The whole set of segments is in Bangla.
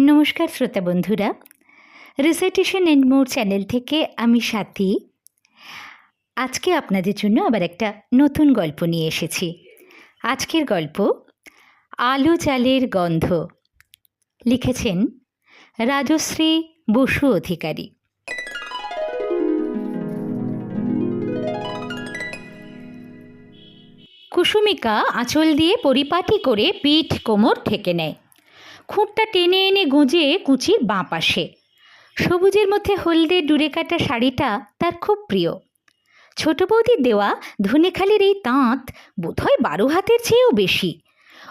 নমস্কার শ্রোতা বন্ধুরা। রিসাইটেশন অ্যান্ড মোর চ্যানেল থেকে আমি সাথী। আজকে আপনাদের জন্য আবার একটা নতুন গল্প নিয়ে এসেছি। আজকের গল্প, আলো চালের গন্ধ। লিখেছেন রাজশ্রী বসু অধিকারী। কুসুমিকা আঁচল দিয়ে পরিপাটি করে পিঠ কোমর ঠেকে নেয়। খুঁটটা টেনে এনে গুঁজে কুচির বাঁ পাশে। সবুজের মধ্যে হলদে ডুরে কাটা শাড়িটা তার খুব প্রিয়। ছোট বৌদির দেওয়া ধনেখালির এই তাঁত বোধহয় বারো হাতের চেয়েও বেশি।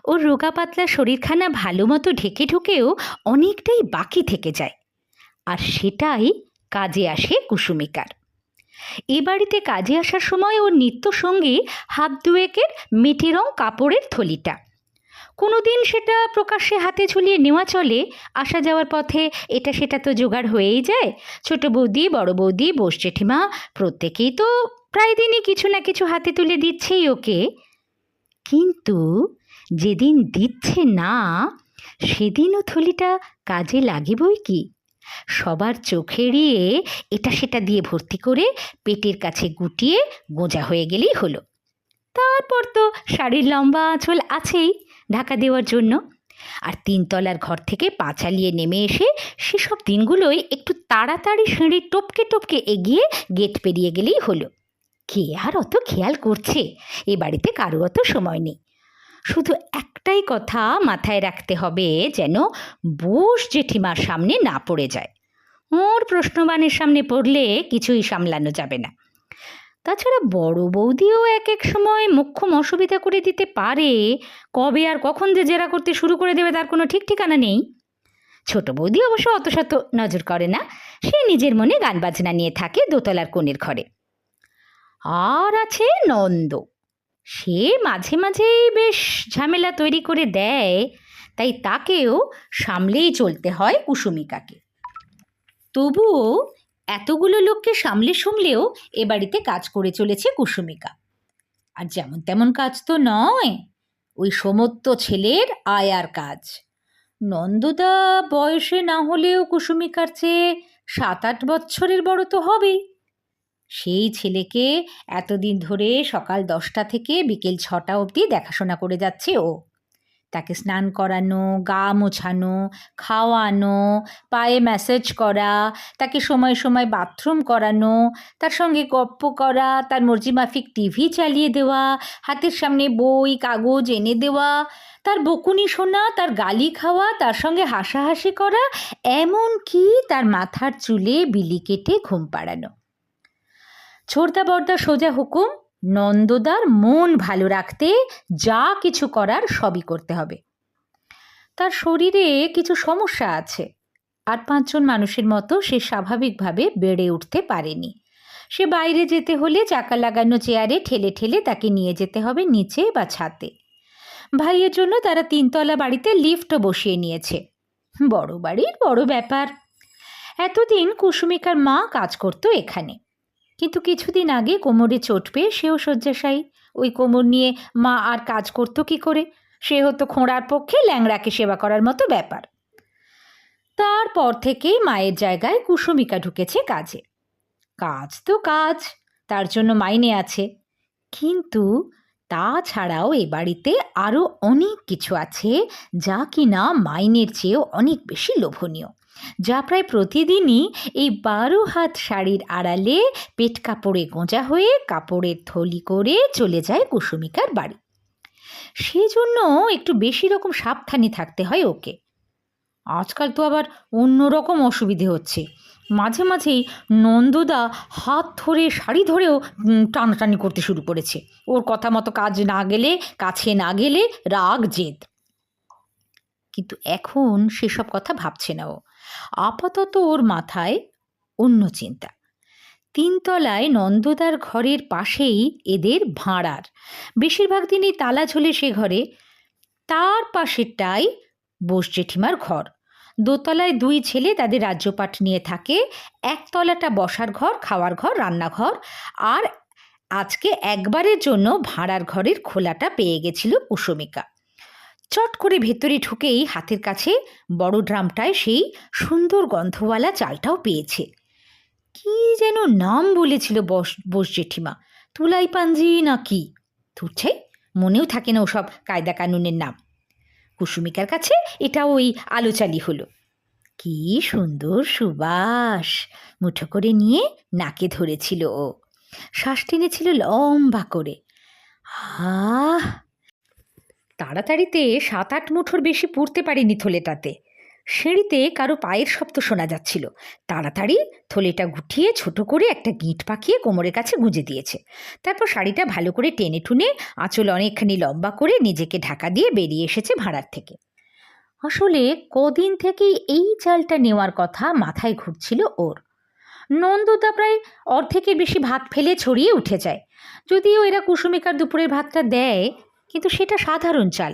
ওর রোগা পাতলা শরীরখানা ভালো মতো ঢেকে ঢুকেও অনেকটাই বাকি থেকে যায়। আর সেটাই কাজে আসে কুসুমিকার। এ বাড়িতে কাজে আসার সময় ওর নিত্য সঙ্গী হাত দুয়েকের মেটে রং কাপড়ের থলিটা। কোনো দিন সেটা প্রকাশ্যে হাতে ঝুলিয়ে নেওয়া চলে। আসা যাওয়ার পথে এটা সেটা তো জোগাড় হয়েই যায়। ছোট বৌদি, বড় বৌদি, বোস জেঠিমা, প্রত্যেকেই তো প্রায় দিনই কিছু না কিছু হাতে তুলে দিচ্ছেই ওকে। কিন্তু যেদিন দিচ্ছে না, সেদিনও থলিটা কাজে লাগে বই কি? সবার চোখ এড়িয়ে এটা সেটা দিয়ে ভর্তি করে পেটের কাছে গুটিয়ে গোঁজা হয়ে গেলেই হলো। তারপর তো শাড়ির লম্বা আঁচল আছেই। ঢাকা দেওয়ার জন্য। আর তিনতলার ঘর থেকে পা চালিয়ে নেমে এসে সেসব দিনগুলোই একটু তাড়াতাড়ি সিঁড়ি টপকে টপকে এগিয়ে গেট পেরিয়ে গেলেই হলো। কে আর অত খেয়াল করছে? এ বাড়িতে কারও অত সময় নেই। শুধু একটাই কথা মাথায় রাখতে হবে যেন বোস জেঠিমার সামনে না পড়ে যায়। ওর প্রশ্নবাণের সামনে পড়লে কিছুই সামলানো যাবে না। তাছাড়া বড় বৌদিও এক এক সময় মোক্ষম অসুবিধা করে দিতে পারে। কবে আর কখন যে জেরা করতে শুরু করে দেবে তার কোনো ঠিক ঠিকানা নেই। ছোট বৌদি অবশ্য অত শত নজর করে না। সে নিজের মনে গান বাজনা নিয়ে থাকে দোতলার কোণের ঘরে। আর আছে নন্দ। সে মাঝে মাঝেই বেশ ঝামেলা তৈরি করে দেয়। তাই তাকেও সামলেই চলতে হয় কুসুমিকাকে। তবুও এতগুলো লোককে সামলে সুমলেও এ বাড়িতে কাজ করে চলেছে কুসুমিকা। আর যেমন তেমন কাজ তো নয়, ওই সমত্ত ছেলের আয়ার কাজ। নন্দদা বয়সে না হলেও কুসুমিকার চেয়ে সাত আট বছরের বড় তো হবেই। সেই ছেলেকে এতদিন ধরে সকাল দশটা থেকে বিকেল ছটা অবধি দেখাশোনা করে যাচ্ছে ও। তাকে স্নান করানো, গা মোছানো, খাওয়ানো, পায়ে ম্যাসেজ করা, তাকে সময় সময় বাথরুম করানো, তার সঙ্গে গপ্প করা, তার মর্জিমাফিক টিভি চালিয়ে দেওয়া, হাতের সামনে বই, কাগজ এনে দেওয়া, তার বকুনি শোনা, তার গালি খাওয়া, তার সঙ্গে হাসাহাসি করা এমন কি তার মাথার চুলে বিলি কেটে ঘুম পাড়ানো। ছোড়দা বর্দা সোজা হুকুম নন্দদার মন ভালো রাখতে যা কিছু করার সবই করতে হবে। তার শরীরে কিছু সমস্যা আছে আর পাঁচজন মানুষের মতো সে স্বাভাবিকভাবে বেড়ে উঠতে পারেনি। সে বাইরে যেতে হলে চাকা লাগানো চেয়ারে ঠেলে ঠেলে তাকে নিয়ে যেতে হবে নিচে বা ছাতে ভাইয়ের জন্য তারা তিনতলা বাড়িতে লিফটও বসিয়ে নিয়েছে। বড় বাড়ির বড় ব্যাপার। এতদিন কুসুমিকার মা কাজ করতো এখানে। কিন্তু কিছুদিন আগে কোমরে চোট পেয়ে সেও শয্যাশায়ী। ওই কোমর নিয়ে মা আর কাজ করতো কি করে? সে হতো খোঁড়ার পক্ষে ল্যাংড়াকে সেবা করার মতো ব্যাপার। তারপর থেকেই মায়ের জায়গায় কুসুমিকা ঢুকেছে কাজে। কাজ তো কাজ, তার জন্য মাইনে আছে। কিন্তু তাছাড়াও এ বাড়িতে আরও অনেক কিছু আছে, যা কিনা মাইনের চেয়েও অনেক বেশি লোভনীয়। যা প্রায় প্রতিদিনই এই বারো হাত শাড়ির আড়ালে পেট কাপড়ে গোঁজা হয়ে কাপড়ের থলি করে চলে যায় কুসুমিকার বাড়ি। সেজন্য একটু বেশি রকম সাবধানে থাকতে হয় ওকে। আজকাল তো আবার অন্যরকম অসুবিধে হচ্ছে। মাঝে মাঝেই নন্দদা হাত ধরে, শাড়ি ধরেও টানাটানি করতে শুরু করেছে। ওর কথা মতো কাজ না গেলে, কাছে না গেলে রাগ জেদ। কিন্তু এখন সেসব কথা ভাবছে না ও। আপাতত ওর মাথায় অন্য চিন্তা। তিনতলায় নন্দদার ঘরের পাশেই এদের ভাঁড়ার। বেশিরভাগ দিনই তালা ঝোলে সে ঘরে। তার পাশেরটাই বোস জেঠিমার ঘর। দোতলায় দুই ছেলে তাদের রাজ্যপাঠ নিয়ে থাকে। একতলাটা বসার ঘর, খাওয়ার ঘর, রান্নাঘর। আর আজকে একবারের জন্য ভাড়ার ঘরের খোলাটা পেয়ে গেছিল কুসুমিকা। চট করে ভেতরে ঢুকেই হাতের কাছে বড় ড্রামটায় সেই সুন্দর গন্ধওয়ালা চালটাও পেয়েছে। কি যেন নাম বলেছিল বস, বোস জেঠিমা, তুলাই পাঞ্জি না কি? তুরছাই মনেও থাকে না ওসব কায়দা কানুনের নাম। কুসুমিকার কাছে এটা ওই আলোচালি হলো। কি সুন্দর সুবাস, মুঠো করে নিয়ে নাকে ধরেছিল ও। শ্বাস টেনেছিল লম্বা করে। আহ! তাড়াতাড়িতে সাত আট মুঠোর বেশি পুড়তে পারেনি থলেটাতে। সিঁড়িতে কারও পায়ের শব্দ শোনা যাচ্ছিল। তাড়াতাড়ি থলেটা গুটিয়ে ছোট করে একটা গিঁট পাকিয়ে কোমরের কাছে গুঁজে দিয়েছে। তারপর শাড়িটা ভালো করে টেনে টুনে আঁচল অনেকখানি লম্বা করে নিজেকে ঢাকা দিয়ে বেরিয়ে এসেছে ভাড়ার থেকে। আসলে কদিন থেকেই এই চালটা নেওয়ার কথা মাথায় ঘুরছিল ওর। নন্দদা প্রায় অর্ধেকের বেশি ভাত ফেলে ছড়িয়ে উঠে যায়। যদিও এরা কুসুমিকার দুপুরের ভাতটা দেয় কিন্তু সেটা সাধারণ চাল।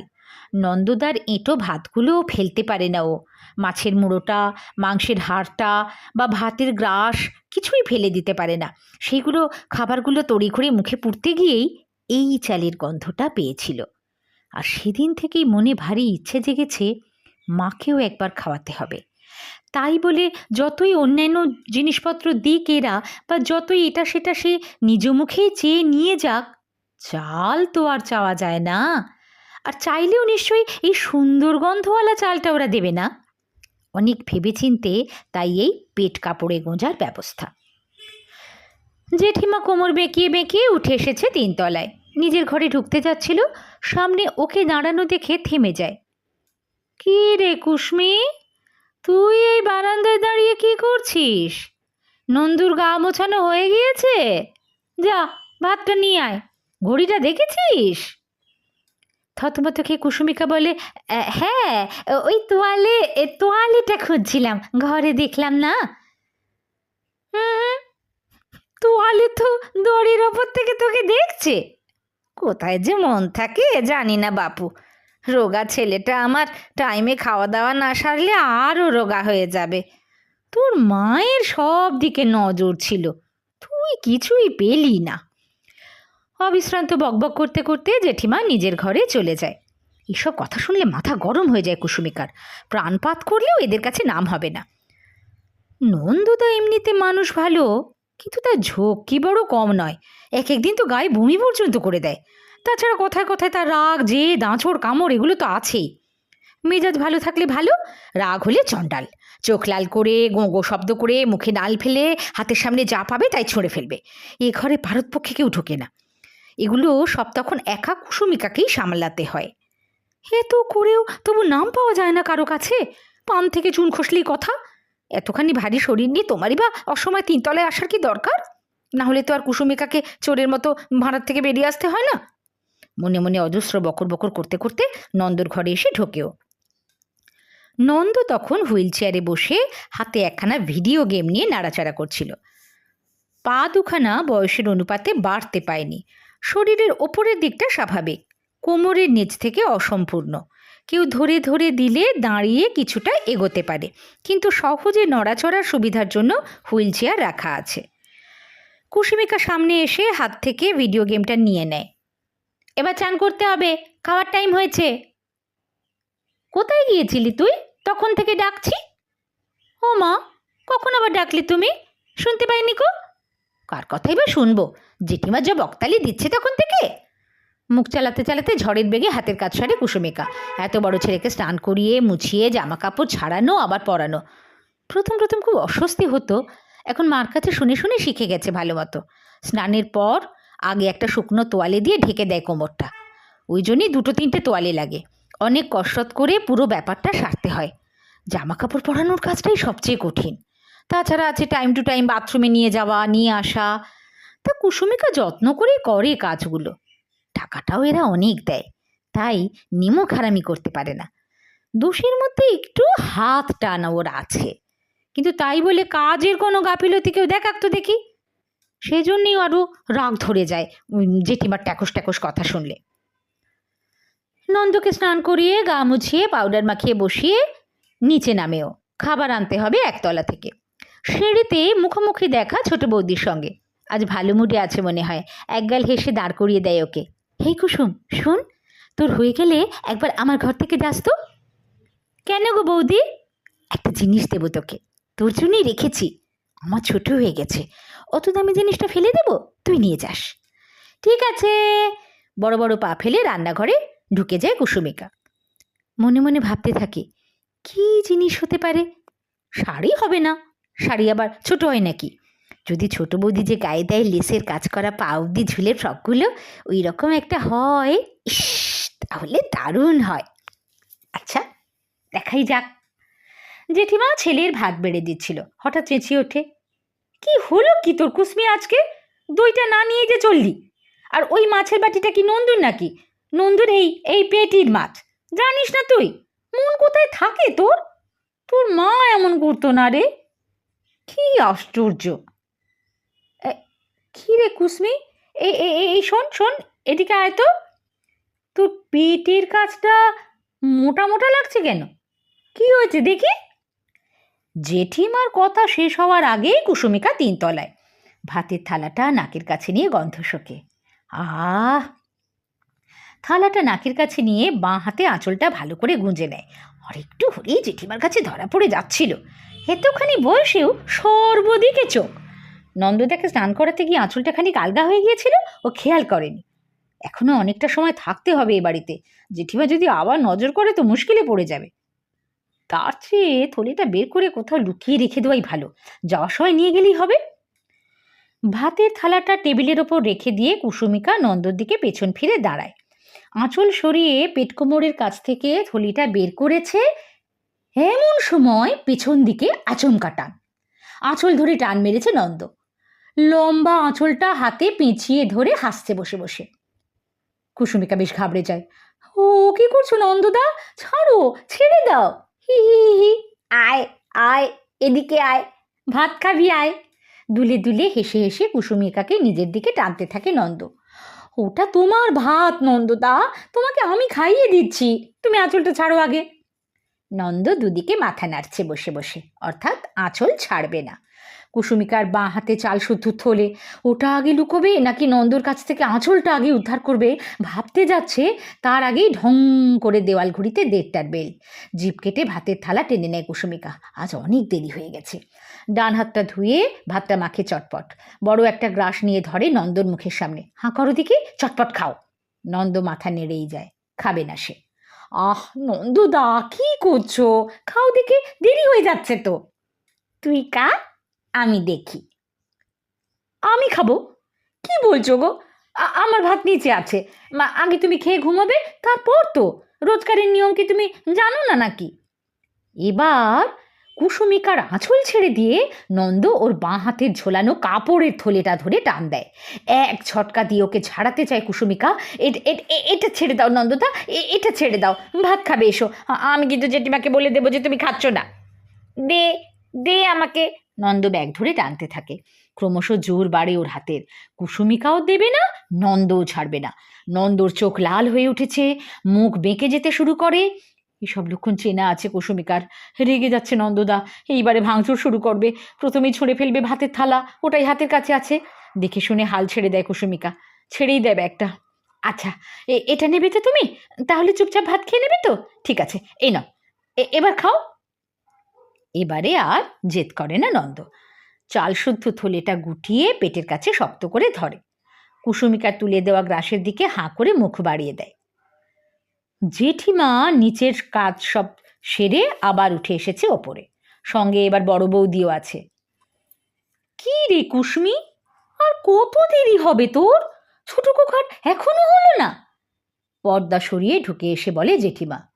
নন্দদার এঁটো ভাতগুলোও ফেলতে পারে না ও। মাছের মুড়োটা, মাংসের হাড়টা বা ভাতের গ্রাস কিছুই ফেলে দিতে পারে না। সেইগুলো খাবারগুলো তড়িঘড়ি মুখে পুড়তে গিয়েই এই চালের গন্ধটা পেয়েছিল। আর সেদিন থেকেই মনে ভারী ইচ্ছে জেগেছে মাকেও একবার খাওয়াতে হবে। তাই বলে যতই অন্যান্য জিনিসপত্র দিক এরা বা যতই এটা সেটা সে নিজ মুখেই চেয়ে নিয়ে যাক চাল তো আর চাওয়া যায় না। আর চাইলেও নিশ্চয়ই এই সুন্দর গন্ধওয়ালা চালটা ওরা দেবে না। অনেক ভেবেচিন্তে তাই এই পেট কাপড়ে গোঁজার ব্যবস্থা। জেঠিমা কোমর বেঁকিয়ে বেঁকিয়ে উঠে এসেছে তিনতলায়। নিজের ঘরে ঢুকতে যাচ্ছিল, সামনে ওকে দাঁড়ানো দেখে থেমে যায়। কি রে কুসমি, তুই এই বারান্দায় দাঁড়িয়ে কি করছিস? নন্দুর গা মোছানো হয়ে গিয়েছে? যা, ভাতটা নিয়ে আয়। ঘড়িটা দেখেছিস? থতমত খেয়ে কুসুমিকা বলে "আহ, হ্যাঁ ওই তোয়ালে তোয়ালেটা খুঁজছিলাম ঘরে দেখলাম না। তোয়ালে তো দড়ির ওপর থেকে তোকে দেখছে। কোথায় যে মন থাকে জানি না বাপু। রোগা ছেলেটা আমার টাইমে খাওয়া দাওয়া না সারলে আরও রোগা হয়ে যাবে। তোর মায়ের সব দিকে নজর ছিল। তুই কিছুই পেলি না। অবিশ্রান্ত বকবক করতে করতে জেঠিমা নিজের ঘরে চলে যায়। এসব কথা শুনলে মাথা গরম হয়ে যায় কুসুমিকার। প্রাণপাত করলেও এদের কাছে নাম হবে না। নন্দু তো এমনিতে মানুষ ভালো, কিন্তু তার ঝোঁক কি বড় কম নয়। এক একদিন তো গায়ে বমি পর্যন্ত করে দেয়। তাছাড়া কথায় কথায় তার রাগ যে দাঁচড় কামড় এগুলো তো আছেই। মেজাজ ভালো থাকলে ভালো, রাগ হলে চণ্ডাল। চোখ লাল করে, গোঁ শব্দ করে, মুখে নাল ফেলে, হাতের সামনে যা পাবে তাই ছুঁড়ে ফেলবে। এ ঘরে ভারতপক্ষে কেউ ঢোকে না। এগুলো সব তখন একা কুসুমিকাকেই সামলাতে হয়। হে তো করেও তবু নাম পাওয়া যায় না কারও কাছে। পান থেকে চুন খসলেই কথা। এতখানি ভারী শরীর নিয়ে তোমারই বা অসময় তিনতলায় আসার কি দরকার? না হলে তো আর কুসুমিকাকে চোরের মতো ভাড়ার থেকে বেরিয়ে আসতে হয় না? মনে মনে অজস্র বকর বকর করতে করতে নন্দর ঘরে এসে ঢোকেও। নন্দ তখন হুইল চেয়ারে বসে হাতে একখানা ভিডিও গেম নিয়ে নাড়াচাড়া করছিল। পা দুখানা বয়সের অনুপাতে বাড়তে পায়নি। শরীরের ওপরের দিকটা স্বাভাবিক, কোমরের নিচ থেকে অসম্পূর্ণ। কেউ ধরে ধরে দিলে দাঁড়িয়ে কিছুটা এগোতে পারে, কিন্তু সহজে নড়াচড়ার সুবিধার জন্য হুইল চেয়ার রাখা আছে। কুসুমিকা সামনে এসে হাত থেকে ভিডিও গেমটা নিয়ে নেয়। এবার চান করতে হবে, খাওয়ার টাইম হয়েছে। কোথায় গিয়েছিলি তুই? তখন থেকে ডাকছি। ও মা, কখন আবার ডাকলি তুমি? শুনতে পাইনি কো? কার কথাই বা শুনব? জেঠিমা যা বকতালি দিচ্ছে তখন থেকে? মুখ চালাতে চালাতে ঝড়ের বেগে হাতের কাজ সারে কুসুমিকা। এত বড় ছেলেকে স্নান করিয়ে, মুছিয়ে জামা কাপড় ছাড়ানো, আবার পরানো। প্রথম প্রথম খুব অস্বস্তি হতো। এখন মার কাছে শুনে শুনে শিখে গেছে ভালো মতো। স্নানের পর আগে একটা শুকনো তোয়ালে দিয়ে ঢেকে দেয় কোমরটা। ওই জন্যই দুটো তিনটে তোয়ালে লাগে। অনেক কসরত করে পুরো ব্যাপারটা সারতে হয়। জামা কাপড় পরানোর কাজটাই সবচেয়ে কঠিন। তাছাড়া আছে টাইম টু টাইম বাথরুমে নিয়ে যাওয়া, নিয়ে আসা তা কুসুমিকা যত্ন করে করে কাজগুলো। টাকাটাও এরা অনেক দেয়, তাই নিমো খারামি করতে পারে না। দোষের মধ্যে একটু হাত টানা ওর আছে, কিন্তু তাই বলে কাজের কোনো গাফিলতি কেউ দেখাক তো দেখি। সেজন্যই আরও রাগ ধরে যায় জেঠিমার ট্যাকস ট্যাকস কথা শুনলে। নন্দকে স্নান করিয়ে গা মুছিয়ে পাউডার মাখিয়ে বসিয়ে নিচে নামেও খাবার আনতে হবে একতলা থেকে। সিঁড়িতে মুখোমুখি দেখা ছোট বৌদির সঙ্গে। আজ ভালো মুডে আছে মনে হয়। একগাল হেসে দাঁড় করিয়ে দেয় ওকে। হেই কুসুম, শোন, তোর হয়ে গেলে একবার আমার ঘর থেকে যাস তো। কেন গো বৌদি? একটা জিনিস দেবো তোকে। তোর জন্যই রেখেছি। আমার ছোট হয়ে গেছে। অত দামি জিনিসটা ফেলে দেবো? তুই নিয়ে যাস। ঠিক আছে। বড় বড় পা ফেলে রান্নাঘরে ঢুকে যায় কুসুমিকা। মনে মনে ভাবতে থাকে, কি জিনিস হতে পারে? শাড়ি হবে না? শাড়ি আবার ছোট হয় নাকি? যদি ছোট বৌদি যে গায়ে দেয় লেসের কাজ করা পা অব্দি ঝুলে ফ্রকগুলো ওই রকম একটা হয়? ইস, তাহলে দারুণ হয়। আচ্ছা দেখাই যাক। জেঠিমা ছেলের ভাত বেড়ে দিচ্ছিল। হঠাৎ চেঁচিয়ে ওঠে, কি হলো কি তোর কুসমি আজকে? দইটা না নিয়ে যে চললি? আর ওই মাছের বাটিটা কি নন্দুর নাকি? নন্দুর এই এই পেটির মাছ। জানিস না তুই, মন কোথায় থাকে তোর? তোর মা এমন করতো না রে। কি আশ্চর্য! কি রে কুসমি? এই এই শোন শোন, এদিকে আয় তো। তোর পেটের কাজটা মোটা মোটা লাগছে কেন? কি হয়েছে দেখি। জেঠিমার কথা শেষ হওয়ার আগেই কুসুমিকা তিনতলায়। ভাতের থালাটা নাকের কাছে নিয়ে গন্ধ শোকে। আহ! থালাটা নাকের কাছে নিয়ে বাঁ হাতে আঁচলটা ভালো করে গুঁজে নেয়। আর একটু হলেই জেঠিমার কাছে ধরা পড়ে যাচ্ছিল। এতখানি বয়সেও সর্বদিকে চোখ। নন্দদাকে স্নান করাতে গিয়ে আঁচলটা খানিক আলগা হয়ে গিয়েছিল, ও খেয়াল করেনি। এখনও অনেকটা সময় থাকতে হবে এ বাড়িতে। জেঠিমা যদি আবার নজর করে তো মুশকিলে পড়ে যাবে। তার চেয়ে থলিটা বের করে কোথাও লুকিয়ে রেখে দেওয়াই ভালো। যাওয়ার সময় নিয়ে গেলেই হবে। ভাতের থালাটা টেবিলের ওপর রেখে দিয়ে কুসুমিকা নন্দর দিকে পেছন ফিরে দাঁড়ায়। আঁচল সরিয়ে পেটকোমরের কাছ থেকে থলিটা বের করেছে, এমন সময় পেছন দিকে আচমকা টান। আঁচল ধরে টান মেরেছে নন্দ। লম্বা আঁচলটা হাতে পেঁচিয়ে ধরে হাসছে বসে বসে। কুসুমিকা বেশ ঘাবড়ে যায়। ও, কি করছ নন্দদা? ছাড়ো, ছেড়ে দাও। হি হি হি আয় আয়, এদিকে আয়। ভাত খাবি, আয়। দুলে দুলে হেসে হেসে কুসুমিকাকে নিজের দিকে টানতে থাকে নন্দ। ওটা তোমার ভাত নন্দদা। তোমাকে আমি খাইয়ে দিচ্ছি। তুমি আঁচলটা ছাড়ো আগে। নন্দ দুদিকে মাথা নাড়ছে বসে বসে। অর্থাৎ আঁচল ছাড়বে না। কুসুমিকার বাঁ হাতে চাল শুদ্ধ থলে। ওটা আগে লুকোবে নাকি নন্দর কাছ থেকে আঁচলটা আগে উদ্ধার করবে ভাবতে যাচ্ছে, তার আগেই ঢং করে দেওয়াল ঘড়িতে দেড়টার বেল। জিপ কেটে ভাতের থালা টেনে নেয় কুসুমিকা। আজ অনেক দেরি হয়ে গেছে। ডান হাতটা ধুয়ে ভাতটা মাখে চটপট। বড় একটা গ্রাস নিয়ে ধরে নন্দর মুখের সামনে। হাঁ, করো দিকে চটপট খাও। নন্দ মাথা নেড়েই যায়। খাবে না সে। আহ, নন্দদা, কি করছ? খাও দেখে, দেরি হয়ে যাচ্ছে তো। তুই কা আমি দেখি। আমি খাব? কি বলছো গো? আমার ভাত নিচে আছে। আগে তুমি খেয়ে ঘুমাবে, তারপর তো। রোজগারের নিয়ম কি তুমি জানো না নাকি? এবার কুসুমিকার আঁচল ছেড়ে দিয়ে নন্দ ওর বাঁ হাতের ঝোলানো কাপড়ের থলেটা ধরে টান দেয়। এক ছটকা দিয়ে ওকে ঝাড়াতে চায় কুসুমিকা। এটা ছেড়ে দাও নন্দদা এটা ছেড়ে দাও। ভাত খাবে এসো। আমি কিন্তু জেঠিমাকে বলে দেবো যে তুমি খাচ্ছ না। দে দে আমাকে নন্দ ব্যাগ ধরে টানতে থাকে। ক্রমশ জোর বাড়ে ওর হাতের। কুসুমিকাও দেবে না, নন্দও ছাড়বে না। নন্দর চোখ লাল হয়ে উঠেছে, মুখ বেঁকে যেতে শুরু করে। এসব লক্ষণ চেনা আছে কুসুমিকার। রেগে যাচ্ছে নন্দদা, এইবারে ভাঙচুর শুরু করবে। প্রথমেই ছুঁড়ে ফেলবে ভাতের থালা, ওটাই হাতের কাছে আছে। দেখে শুনে হাল ছেড়ে দেয় কুসুমিকা। ছেড়েই দেয় ব্যাগটা আচ্ছা এটা নেবে তো তুমি? তাহলে চুপচাপ ভাত খেয়ে নেবে তো? ঠিক আছে, এই নাও। এবার খাও। এবারে আর জেদ করে না নন্দ। চাল শুদ্ধ থলেটা গুটিয়ে পেটের কাছে শক্ত করে ধরে। কুসুমিকার তুলে দেওয়া গ্রাসের দিকে হাঁ করে মুখ বাড়িয়ে দেয়। জেঠিমা নিচের কাজ সব সেরে আবার উঠে এসেছে ওপরে। সঙ্গে এবার বড় বৌদিও আছে। কি রে কুসমি? আর কত দেরি হবে তোর? ছোট কোখার এখনও হলো না। পর্দা সরিয়ে ঢুকে এসে বলে জেঠিমা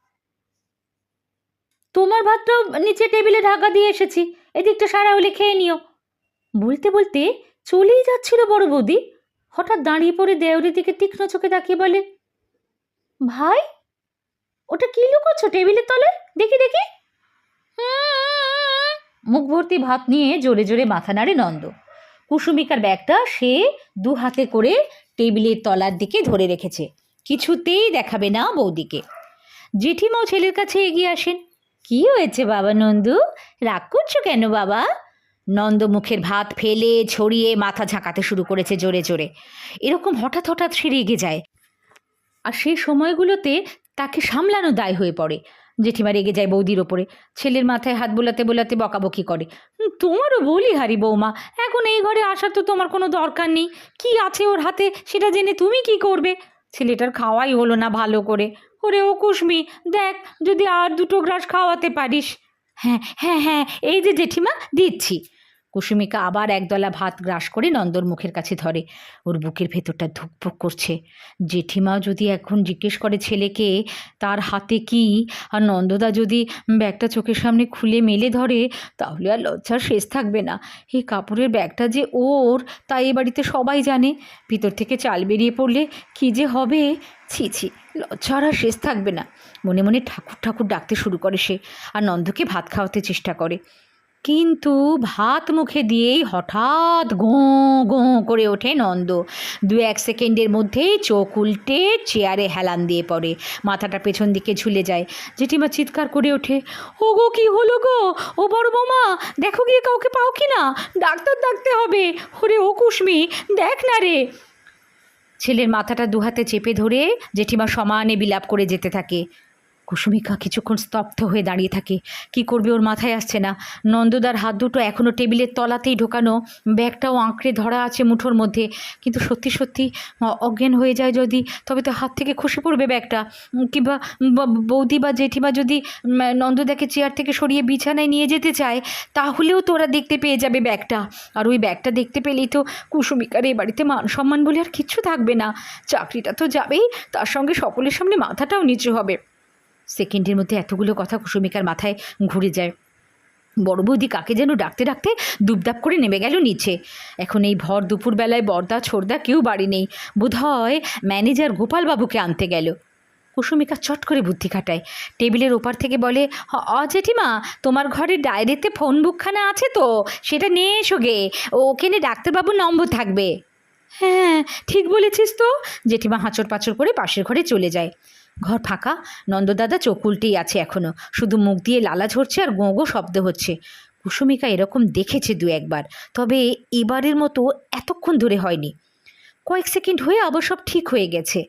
তোমার ভাতটাও নিচে টেবিলে ঢাকা দিয়ে এসেছি। এদিকটা সারা হলে খেয়ে নিও। বলতে বলতে চলেই যাচ্ছিল বড় বৌদি। হঠাৎ দাঁড়িয়ে পড়ে দেওরের দিকে তীক্ষ্ণ চোখে তাকিয়ে বলে, ভাই, ওটা কি লুকোচ্ছ টেবিলের তলে? দেখি দেখি। মুখ ভর্তি ভাত নিয়ে জোরে জোরে মাথা নাড়ে নন্দ। কুসুমিকার ব্যাগটা সে দু হাতে করে টেবিলের তলার দিকে ধরে রেখেছে। কিছুতেই দেখাবে না বৌদিকে। জেঠিমাও ছেলের কাছে এগিয়ে আসেন। কি হয়েছে বাবা নন্দু? রাগ করছ কেন বাবা? নন্দ মুখের ভাত ফেলে, ছড়িয়ে, মাথা ঝাঁকাতে শুরু করেছে জোরে জোরে। এরকম হঠাৎ হঠাৎ সে রেগে যায়। আর সেই সময়গুলোতে তাকে সামলানো দায় হয়ে পড়ে। জেঠিমা রেগে যায় বৌদির ওপরে। ছেলের মাথায় হাত বোলাতে বোলাতে বকাবকি করে। তোমারও বলি হারি বৌমা, এখন এই ঘরে আসার তো তোমার কোনো দরকার নেই। কি আছে ওর হাতে, সেটা জেনে তুমি কি করবে? ছেলেটার খাওয়াই হলো না ভালো করে। ওরে ও কুসমি, দেখ, যদি আর দুটো গ্রাস খাওয়াতে পারিস। হ্যাঁ হ্যাঁ হ্যাঁ এই যে জেঠিমা, দিচ্ছি। কুসুমিকা আবার একদলা ভাত গ্রাস করে নন্দর মুখের কাছে ধরে। ওর বুকের ভেতরটা ধুকপুক করছে। জেঠিমা যদি এখন জিজ্ঞেস করে ছেলেকে, তার হাতে কি? আর নন্দদা যদি ব্যাগটা চোখের সামনে খুলে মেলে ধরে, তাহলে আর লজ্জার শেষ থাকবে না। এই কাপড়ের ব্যাগটা যে ওর তাই এ বাড়িতে সবাই জানে। ভিতর থেকে চাল বেরিয়ে পড়লে কি যে হবে? ছি ছি, লজ্জার আর শেষ থাকবে না। মনে মনে ঠাকুর ঠাকুর ডাকতে শুরু করে সে। আর নন্দকে ভাত খাওয়াতে চেষ্টা করে। কিন্তু ভাত মুখে দিয়েই হঠাৎ গোঁ গোঁ করে ওঠে নন্দ। দু এক সেকেন্ডের মধ্যেই চোখ উল্টে চেয়ারে হেলান দিয়ে পড়ে। মাথাটা পেছন দিকে ঝুলে যায়। জেঠিমা চিৎকার করে ওঠে ও গো কী হলো গো? ও বড় বৌমা, দেখো গিয়ে কাউকে পাও কি না? ডাক্তার ডাকতে হবে। ওরে, ও কুসমি, দেখ না রে। ছেলের মাথাটা দুহাতে চেপে ধরে জেঠিমা সমানে বিলাপ করে যেতে থাকে। কুসুমিকা কিছুক্ষণ স্তব্ধ হয়ে দাঁড়িয়ে থাকে। কি করবে ওর মাথায় আসছে না। নন্দদার হাত দুটো এখনও টেবিলের তলাতেই ঢোকানো, ব্যাগটাও আঁকড়ে ধরা আছে মুঠোর মধ্যে। কিন্তু সত্যি সত্যি অজ্ঞান হয়ে যায় যদি, তবে তো হাত থেকে খসে পড়বে ব্যাগটা। কিংবা বৌদি বা জেঠিমা যদি নন্দদাকে চেয়ার থেকে সরিয়ে বিছানায় নিয়ে যেতে চায়, তাহলেও তো ওরা দেখতে পেয়ে যাবে ব্যাগটা। আর ওই ব্যাগটা দেখতে পেলেই তো কুসুমিকার এই বাড়িতে মান সম্মান বলে আর কিচ্ছু থাকবে না। চাকরিটা তো যাবেই, তার সঙ্গে সকলের সামনে মাথাটাও নিচু হবে। সেকেন্ডের মধ্যে এতগুলো কথা কুসুমিকার মাথায় ঘুরে যায়। বড় বৌদি কাকে যেন ডাকতে ডাকতে দুপদাপ করে নেমে গেল নিচে। এখন এই ভর দুপুরবেলায় বর্দা ছোড়দা কেউ বাড়ি নেই। বোধহয় ম্যানেজার গোপালবাবুকে আনতে গেল। কুসুমিকা চট করে বুদ্ধি খাটায়। টেবিলের ওপার থেকে বলে "হ- অ, জেঠিমা, তোমার ঘরে ডায়েরিতে ফোন বুকখানা আছে তো? সেটা নিয়ে এসো গে। ওখানে ডাক্তারবাবুর নম্বর থাকবে। হ্যাঁ ঠিক বলেছিস তো। জেঠিমা হাঁচর পাঁচর করে পাশের ঘরে চলে যায়। ঘর ফাঁকা? নন্দদাদা চোখ উল্টেই আছে এখনও শুধু মুখ দিয়ে লালা ঝরছে আর গোঁ গো শব্দ হচ্ছে। কুসুমিকা এরকম দেখেছে দু একবার। তবে এবারের মতো এতক্ষণ ধরে হয়নি। কয়েক সেকেন্ড হয়ে আবার সব ঠিক হয়ে গেছে।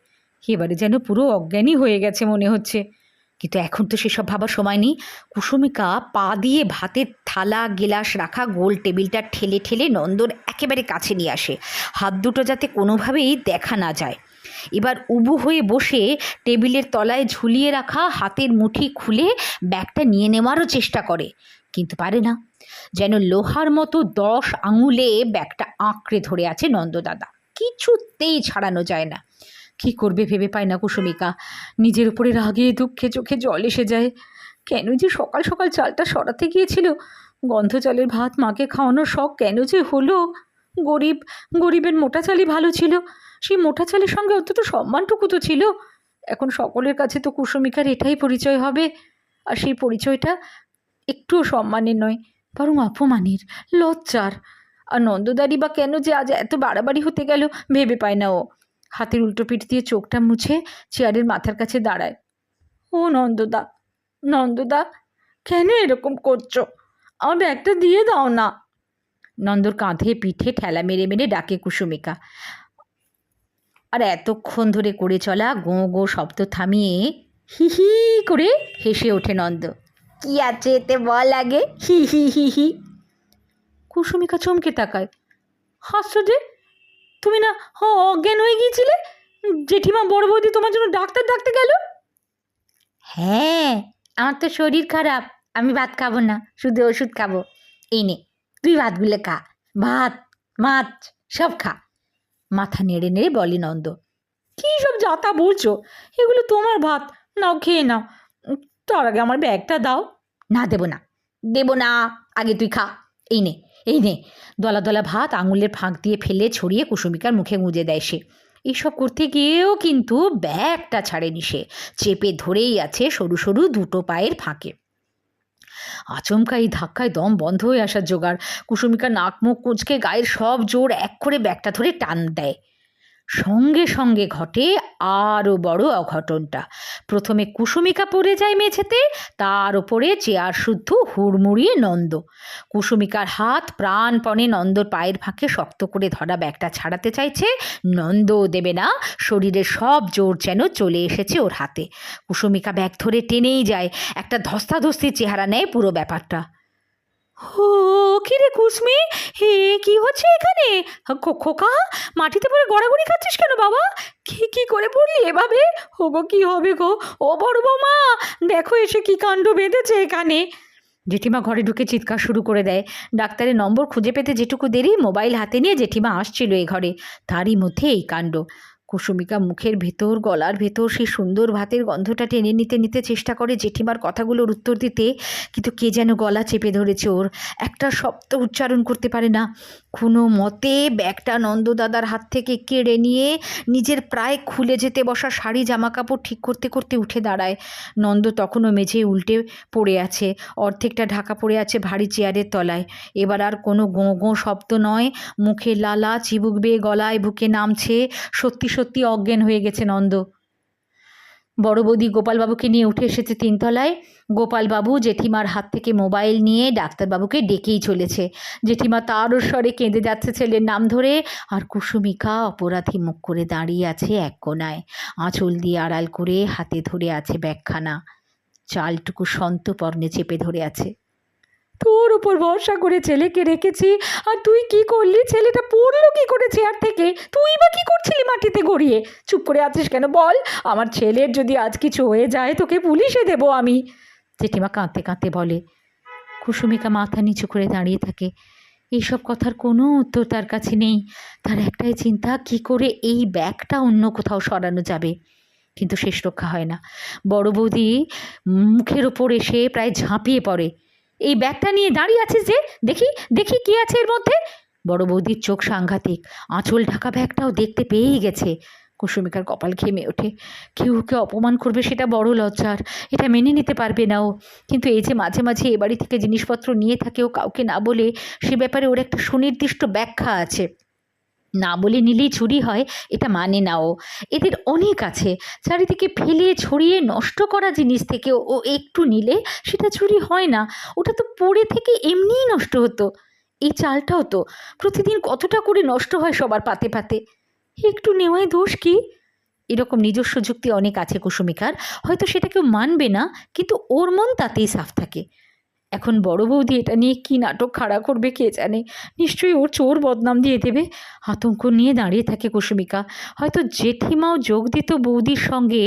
এবারে যেন পুরো অজ্ঞানী হয়ে গেছে মনে হচ্ছে। কিন্তু এখন তো সেসব ভাবার সময় নেই। কুসুমিকা পা দিয়ে ভাতের থালা, গেলাস রাখা, গোল টেবিলটা ঠেলে ঠেলে নন্দর একেবারে কাছে নিয়ে আসে। হাত দুটো যাতে কোনোভাবেই দেখা না যায়। এবার উবু হয়ে বসে টেবিলের তলায় ঝুলিয়ে রাখা হাতের মুঠি খুলে ব্যাগটা নিয়ে নেওয়ারও চেষ্টা করে, কিন্তু পারে না। যেন লোহার মতো দশ আঙুলে ব্যাগটা আঁকড়ে ধরে আছে নন্দদাদা। কিছুতেই ছাড়ানো যায় না। কি করবে ভেবে পায় না কুসুমিকা। নিজের উপরে রাগে দুঃখে চোখে জল এসে যায়। কেন যে সকাল সকাল চালটা সরাতে গিয়েছিল? গন্ধ চালের ভাত মাকে খাওয়ানোর শখ কেন যে হলো? গরিব, গরিবের মোটা চালই ভালো ছিল। সেই মোটা চালের সঙ্গে অন্তত সম্মানটুকু তো ছিল। এখন সকলের কাছে তো কুসুমিকার এটাই পরিচয় হবে। আর সেই পরিচয়টা একটুও সম্মানের নয়, বরং অপমানের, লজ্জার। আর নন্দদারি বা কেন যে আজ এত বাড়াবাড়ি হতে গেল ভেবে পায় না ও। হাতের উল্টো পিঠ দিয়ে চোখটা মুছে চেয়ারের মাথার কাছে দাঁড়ায়। ও নন্দদা নন্দদা, কেন এরকম করছ? আমার ব্যাগটা দিয়ে দাও না। নন্দর কাঁধে পিঠে ঠেলা মেরে মেরে ডাকে কুসুমিকা। আর এতক্ষণ ধরে করে চলা গো গো শব্দ থামিয়ে হি হি করে হেসে ওঠে নন্দ। কি আছে এতে বল আগে? হি হি হি হি। কুসুমিকা চমকে তাকায়। হাসছো যে তুমি না হ অজ্ঞান হয়ে গিয়েছিলে? জেঠিমা বড় বৌদি তোমার জন্য ডাক্তার ডাকতে গেল? হ্যাঁ আমার তো শরীর খারাপ। আমি ভাত খাব না শুধু ওষুধ খাব। এই নে তুই ভাতগুলো খা। ভাত মাছ সব খা। মাথা নেড়ে নেড়ে বলে, নন্দ, কী সব যাতা বলছো? এগুলো তোমার ভাত। নাও, খেয়ে নাও। তার আগে আমার ব্যাগটা দাও। না, দেবো না। দেবো না। আগে তুই খা। এই নে এই নে। দলা দলা ভাত আঙুলের ফাঁক দিয়ে ফেলে ছড়িয়ে কুসুমিকার মুখে গুঁজে দেয় সে। এইসব করতে গিয়েও কিন্তু ব্যাগটা ছাড়েনি সে। চেপে ধরেই আছে সরু সরু দুটো পায়ের ফাঁকে। আচমকা এই ধাক্কায় দম বন্ধ হয়ে আসার জোগাড়। কুসুমিকা নাক মুখ কুচকে গায়ের সব জোর এক করে ব্যাগটা ধরে টান দেয়। সঙ্গে সঙ্গে ঘটে আরও বড় অঘটনটা। প্রথমে কুসুমিকা পড়ে যায় মেঝেতে, তার ওপরে চেয়ার শুদ্ধ হুড়মুড়িয়ে নন্দ। কুসুমিকার হাত প্রাণপণে নন্দর পায়ের ফাঁকে শক্ত করে ধরা ব্যাগটা ছাড়াতে চাইছে, নন্দও দেবে না, শরীরের সব জোর যেন চলে এসেছে ওর হাতে। কুসুমিকা ব্যাগ ধরে টেনেই যায়, একটা ধস্তাধস্তির চেহারা নেয় পুরো ব্যাপারটা। ও কি রে কুসমি? হে কি হচ্ছে এখানে? খোকা, মাটিতে পড়ে গড়াগড়ি খাচ্ছিস কেন বাবা? কি কি করে পড়লি এভাবে? ও গো কি হবে গো? ও বড় বৌমা, দেখো এসে কি কাণ্ড বেঁধেছে এখানে। জেঠিমা ঘরে ঢুকে চিৎকার শুরু করে দেয়। ডাক্তারের নম্বর খুঁজে পেতে যেটুকু দেরি মোবাইল হাতে নিয়ে জেঠিমা আসছিল এই ঘরে। তারই মধ্যে এই কাণ্ড। কুসুমিকা মুখের ভেতর, গলার ভেতর সেই সুন্দর ভাতের গন্ধটা টেনে নিতে নিতে চেষ্টা করে জেঠিমার কথাগুলোর উত্তর দিতে, কিন্তু কে যেন গলা চেপে ধরেছে ওর। একটা শব্দ উচ্চারণ করতে পারে না। কোনো মতে ব্যাগটা নন্দদাদার হাত থেকে কেড়ে নিয়ে নিজের প্রায় খুলে যেতে বসা শাড়ি জামা কাপড় ঠিক করতে করতে উঠে দাঁড়ায়। নন্দ তখনও মেঝে উল্টে পড়ে আছে, অর্ধেকটা ঢাকা পড়ে আছে ভারী চেয়ারের তলায়। এবার আর কোনো গোঁ গোঁ শব্দ নয়, মুখে লালা চিবুক বেয়ে গলায় বুকে নামছে, সত্যি সত্যি অজ্ঞান হয়ে গেছে নন্দ। বড় বৌদি গোপালবাবুকে নিয়ে উঠে এসেছে তিনতলায়। গোপালবাবু জেঠিমার হাত থেকে মোবাইল নিয়ে ডাক্তারবাবুকে ডেকেই চলেছে। জেঠিমা তারও স্বরে কেঁদে যাচ্ছে ছেলের নাম ধরে। আর কুসুমিকা অপরাধী মুখ করে দাঁড়িয়ে আছে এক কোনায় আঁচল দিয়ে আড়াল করে হাতে ধরে আছে ব্যাগখানা। চালটুকু সন্তপর্ণে চেপে ধরে আছে। তোর উপর ভরসা করে ছেলেকে রেখেছি। আর তুই কি করলি? ছেলেটা পড়ল কি করে চেয়ার থেকে? তুই বা কি করছিলি মাটিতে গড়িয়ে? চুপ করে আছিস কেন বল? আমার ছেলের যদি আজ কিছু হয়ে যায়, তোকে পুলিশে দেবো আমি। জেঠিমা কাঁদতে কাঁদতে বলে, কুসুমিকা মাথা নিচু করে দাঁড়িয়ে থাকে। এইসব কথার কোনো উত্তর তার কাছে নেই। তার একটাই চিন্তা, কি করে এই ব্যাগটা অন্য কোথাও সরানো যাবে? কিন্তু শেষ রক্ষা হয় না। বড় বৌদি মুখের ওপর এসে প্রায় ঝাঁপিয়ে পড়ে। এই ব্যাগটা নিয়ে দাঁড়িয়ে আছিস যে? দেখি দেখি কি আছে এর মধ্যে। বড় বৌদির চোখ সাংঘাতিক। আঁচল ঢাকা ব্যাগটাও দেখতে পেয়েই গেছে। কুসুমিকার কপাল ঘেমে ওঠে। কেউ ওকে অপমান করবে সেটা বড় লজ্জার। এটা মেনে নিতে পারবে না ও। কিন্তু এই যে মাঝে মাঝে এ বাড়ি থেকে জিনিসপত্র নিয়ে থাকে ও কাউকে না বলে, সে ব্যাপারে ওর একটা সুনির্দিষ্ট ব্যাখ্যা আছে। না বলে নিলেই চুরি হয়, এটা মানে না ও এদের অনেক আছে, চারিদিকে ফেলে ছড়িয়ে নষ্ট করা জিনিস থেকে ও একটু নিলে সেটা চুরি হয় না। ওটা তো পড়ে থেকে এমনিই নষ্ট হতো। এই চালটাও তো প্রতিদিন কতটা করে নষ্ট হয় সবার পাতে পাতে। একটু নেওয়াই দোষ কি? এরকম নিজস্ব যুক্তি অনেক আছে কুসুমিকার, হয়তো সেটা কেউ মানবে না, কিন্তু ওর মন তাতেই সাফ থাকে। এখন বড় বৌদি এটা নিয়ে কি নাটক খাড়া করবে কে জানে? নিশ্চয়ই ওর চোর বদনাম দিয়ে দেবে। আতঙ্ক নিয়ে দাঁড়িয়ে থাকে কুসুমিকা। হয়তো জেঠিমাও যোগ দিত বৌদির সঙ্গে,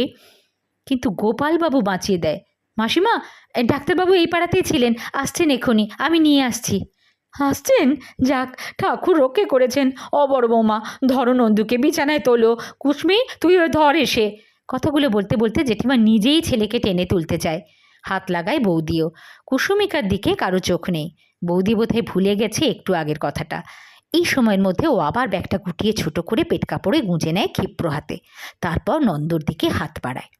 কিন্তু গোপালবাবু বাঁচিয়ে দেয়। মাসিমা ডাক্তারবাবু এই পাড়াতেই ছিলেন। আসছেন এখনই, আমি নিয়ে আসছি। আসছেন? যাক, ঠাকুর রক্ষে করেছেন। অ বড় বৌমা, ধরো নন্দুকে বিছানায় তোলো। কুসমি, তুই ধর এসে। কথাগুলো বলতে বলতে জেঠিমা নিজেই ছেলেকে টেনে তুলতে চায়। হাত লাগায় বৌদিও। কুসুমিকার দিকে কারও চোখ নেই। বৌদি বোধহয় ভুলে গেছে একটু আগের কথাটা। এই সময়ের মধ্যে ও আবার ব্যাগটা গুটিয়ে ছোট করে পেট কাপড়ে গুঁজে নেয় ক্ষিপ্র হাতে। তারপর নন্দর দিকে হাত বাড়ায়।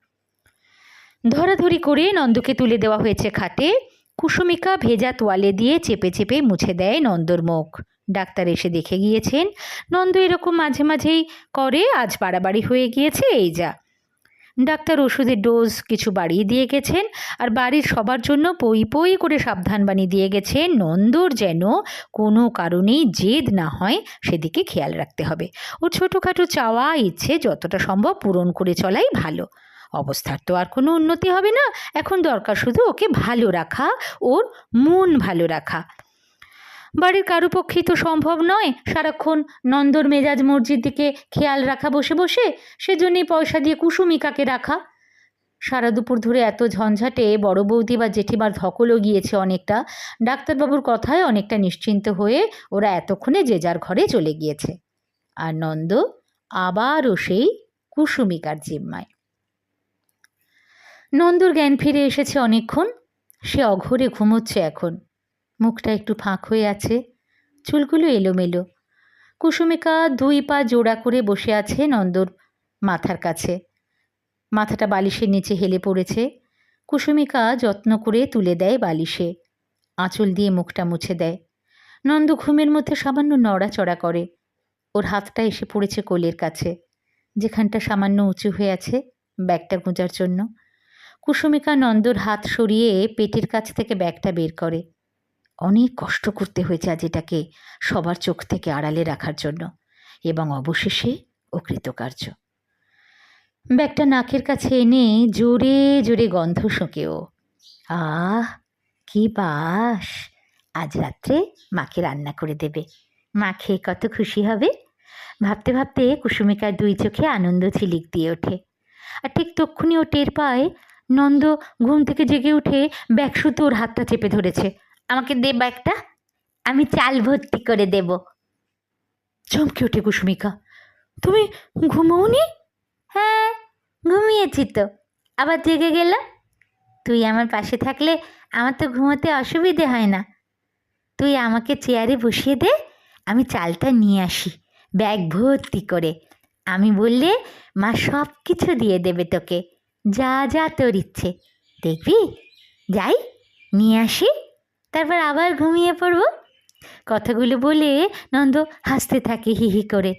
ধরাধরি করে নন্দকে তুলে দেওয়া হয়েছে খাটে। কুসুমিকা ভেজা তোয়ালে দিয়ে চেপে চেপে মুছে দেয় নন্দর মুখ। ডাক্তার এসে দেখে গিয়েছেন, নন্দ এরকম মাঝে মাঝেই করে, আজ বাড়াবাড়ি হয়ে গিয়েছে, এই যা। ডাক্তার ওষুধের ডোজ কিছু বাড়িয়ে দিয়ে গেছেন আর বাড়ির সবার জন্য পই পই করে সাবধানবাণী দিয়ে গেছেন। নন্দর যেন কোনো কারণেই জেদ না হয়, সেদিকে খেয়াল রাখতে হবে। ও ছোটোখাটো চাওয়া, ইচ্ছে যতটা সম্ভব পূরণ করে চলাই ভালো। অবস্থার তো আর কোনো উন্নতি হবে না। এখন দরকার শুধু ওকে ভালো রাখা, ওর মন ভালো রাখা। বাড়ির কারও পক্ষেই তো সম্ভব নয় সারাক্ষণ নন্দর মেজাজ মর্জির দিকে খেয়াল রাখা বসে বসে, সেজন্যই পয়সা দিয়ে কুসুমিকাকে রাখা। সারা দুপুর ধরে এত ঝঞ্ঝাটে বড় বৌদি বা জেঠিমার ধকলও গিয়েছে অনেকটা। ডাক্তারবাবুর কথায় অনেকটা নিশ্চিন্ত হয়ে ওরা এতক্ষণে যে যার ঘরে চলে গিয়েছে। আর নন্দ আবারও সেই কুসুমিকার জিম্মায়। নন্দর জ্ঞান ফিরে এসেছে অনেকক্ষণ, সে অঘরে ঘুমোচ্ছে এখন। মুখটা একটু ফাঁক হয়ে আছে। চুলগুলো এলোমেলো। কুসুমিকা দুই পা জোড়া করে বসে আছে নন্দর মাথার কাছে। মাথাটা বালিশের নিচে হেলে পড়েছে। কুসুমিকা যত্ন করে তুলে দেয় বালিশে। আঁচল দিয়ে মুখটা মুছে দেয়। নন্দ ঘুমের মধ্যে সামান্য নড়াচড়া করে। ওর হাতটা এসে পড়েছে কোলের কাছে। যেখানটা সামান্য উঁচু হয়ে আছে ব্যাগটা গোঁজার জন্য। কুসুমিকা নন্দর হাত সরিয়ে পেটের কাছ থেকে ব্যাগটা বের করে। অনেক কষ্ট করতে হয়েছে আজ এটাকে সবার চোখ থেকে আড়ালে রাখার জন্য এবং অবশেষে ও কৃতকার্য। ব্যাগটা নাকের কাছে এনে জোরে জোরে গন্ধ শোঁকেও আহ, কি বাস! আজ রাত্রে মাকে রান্না করে দেবে। মা খেয়ে কত খুশি হবে? ভাবতে ভাবতে কুসুমিকার দুই চোখে আনন্দ ঝিলিক দিয়ে ওঠে। আর ঠিক তক্ষুনি ও টের পায়, নন্দ, ঘুম থেকে জেগে উঠে ব্যাগ শুধু ওর হাতটা চেপে ধরেছে। আমাকে দে ব্যাগটা আমি চাল ভর্তি করে দেব। চমকে ওঠে কুসুমিকা। তুমি ঘুমোওনি? হ্যাঁ ঘুমিয়েছি তো। আবার জেগে গেলাম। তুই আমার পাশে থাকলে আমার তো ঘুমোতে অসুবিধে হয় না। তুই আমাকে চেয়ারে বসিয়ে দে আমি চালটা নিয়ে আসি ব্যাগ ভর্তি করে। আমি বললে মা সব কিছু দিয়ে দেবে তোকে যা যা তোর ইচ্ছে। দেখবি? যাই নিয়ে আসি। তারপর আবার ঘুমিয়ে পড়ব। কথাগুলো বলে নন্দ হাসতে থাকে হি হি করে।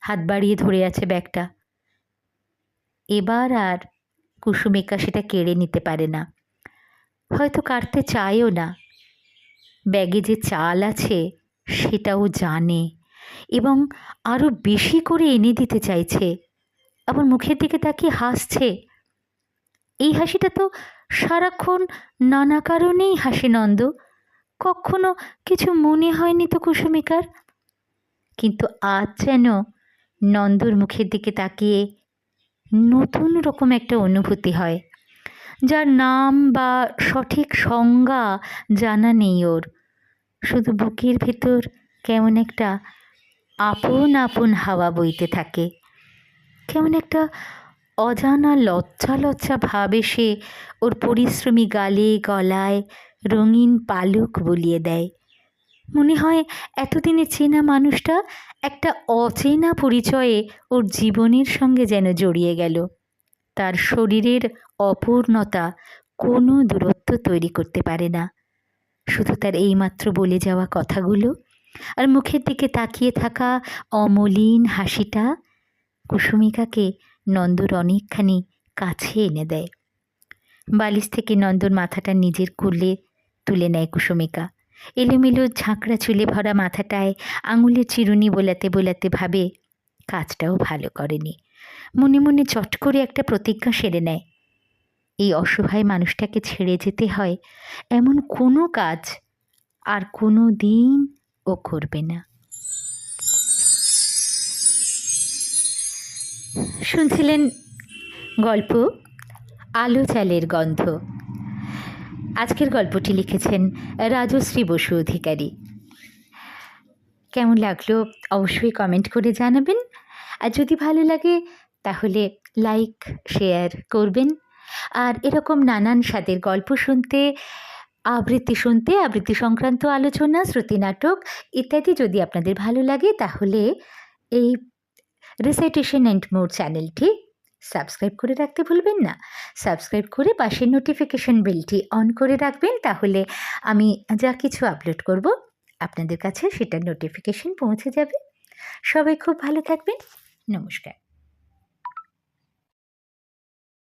হাত বাড়িয়ে ধরে আছে ব্যাগটা। এবার আর কুসুমিকা সেটা কেড়ে নিতে পারে না। হয়তো কাটতে চায়ও না। ব্যাগে যে চাল আছে সেটাও জানে এবং আরও বেশি করে এনে দিতে চাইছে। আবার মুখের দিকে তাকিয়ে হাসছে। এই হাসিটা তো সারাক্ষণ নানা কারণেই হাসে নন্দ। কখনো কিছু মনে হয়নি তো কুসুমিকার? কিন্তু আজ যেন নন্দর মুখের দিকে তাকিয়ে নতুন রকম একটা অনুভূতি হয়, যার নাম বা সঠিক সংজ্ঞা জানা নেই ওর। শুধু বুকের ভেতর কেমন একটা আপন আপন হাওয়া বইতে থাকে, কেমন একটা অজানা লজ্জা লজ্জা ভাব এসে ওর পরিশ্রমী গালে, গলায় রঙিন পালক বলিয়ে দেয়। মনে হয় এতদিনে চেনা মানুষটা একটা অচেনা পরিচয়ে ওর জীবনের সঙ্গে যেন জড়িয়ে গেল। তার শরীরের অপূর্ণতা কোনো দূরত্ব তৈরি করতে পারে না। শুধু তার এইমাত্র বলে যাওয়া কথাগুলো আর মুখের দিকে তাকিয়ে থাকা অমলিন হাসিটা কুসুমিকাকে নন্দর অনেকখানি কাছে এনে দেয়। বালিশ থেকে নন্দর মাথাটা নিজের কুলে তুলে নেয় কুসুমিকা। এলোমেলো ঝাঁকড়া চুলে ভরা মাথাটায় আঙুলের চিরুনি বোলাতে বোলাতে ভাবে, কাজটাও ভালো করেনি। মনে মনে চট করে একটা প্রতিজ্ঞা সেরে নেয়। এই অসহায় মানুষটাকে ছেড়ে যেতে হয়, এমন কোনো কাজ আর কোনো দিন ও করবে না। শুনছিলেন গল্প আলো চালের গন্ধ। আজকের গল্পটি লিখেছেন রাজশ্রী বসু অধিকারী। কেমন লাগল অবশ্যই কমেন্ট করে জানাবেন। আর যদি ভালো লাগে, তাহলে লাইক শেয়ার করবেন। আর এরকম নানান স্বাদের গল্প শুনতে, আবৃত্তি শুনতে, আবৃত্তি সংক্রান্ত আলোচনা শ্রুতি নাটক ইত্যাদি যদি আপনাদের ভালো লাগে, তাহলে এই রিসাইটেশন অ্যান্ড মোর চ্যানেলটি সাবস্ক্রাইব করে রাখতে ভুলবেন না। সাবস্ক্রাইব করে পাশের নোটিফিকেশন বেলটি অন করে রাখবেন তাহলে আমি যা কিছু আপলোড করব আপনাদের কাছে সেটার নোটিফিকেশন পৌঁছে যাবে। সবাই খুব ভালো থাকবেন। নমস্কার।